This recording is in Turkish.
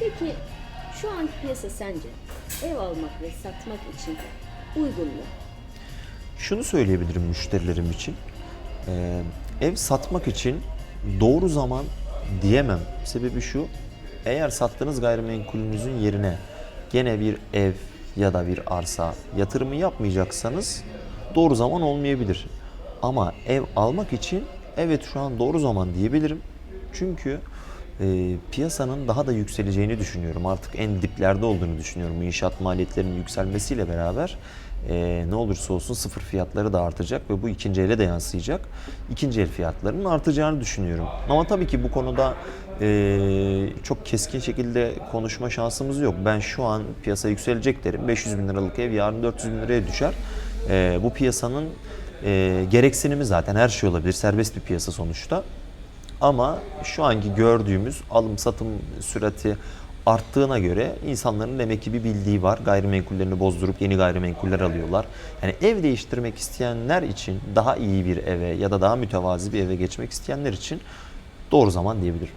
Peki şu anki piyasa sence ev almak ve satmak için uygun mu? Şunu söyleyebilirim müşterilerim için. Ee, ev satmak için doğru zaman diyemem. Sebebi şu. Eğer sattığınız gayrimenkulünüzün yerine gene bir ev ya da bir arsa yatırımı yapmayacaksanız doğru zaman olmayabilir. Ama ev almak için evet şu an doğru zaman diyebilirim. Çünkü e, piyasanın daha da yükseleceğini düşünüyorum. Artık en diplerde olduğunu düşünüyorum. İnşaat maliyetlerinin yükselmesiyle beraber e, ne olursa olsun sıfır fiyatları da artacak ve bu ikinci ele de yansıyacak. İkinci el fiyatlarının artacağını düşünüyorum. Ama tabii ki bu konuda e, çok keskin şekilde konuşma şansımız yok. Ben şu an piyasa yükselecek derim. 500 bin liralık ev yarın 400 bin liraya düşer. E, bu piyasanın e, gereksinimi zaten her şey olabilir. Serbest bir piyasa sonuçta. Ama şu anki gördüğümüz alım satım sürati arttığına göre insanların demek ki bir bildiği var. Gayrimenkullerini bozdurup yeni gayrimenkuller alıyorlar. Yani ev değiştirmek isteyenler için daha iyi bir eve ya da daha mütevazi bir eve geçmek isteyenler için doğru zaman diyebilirim.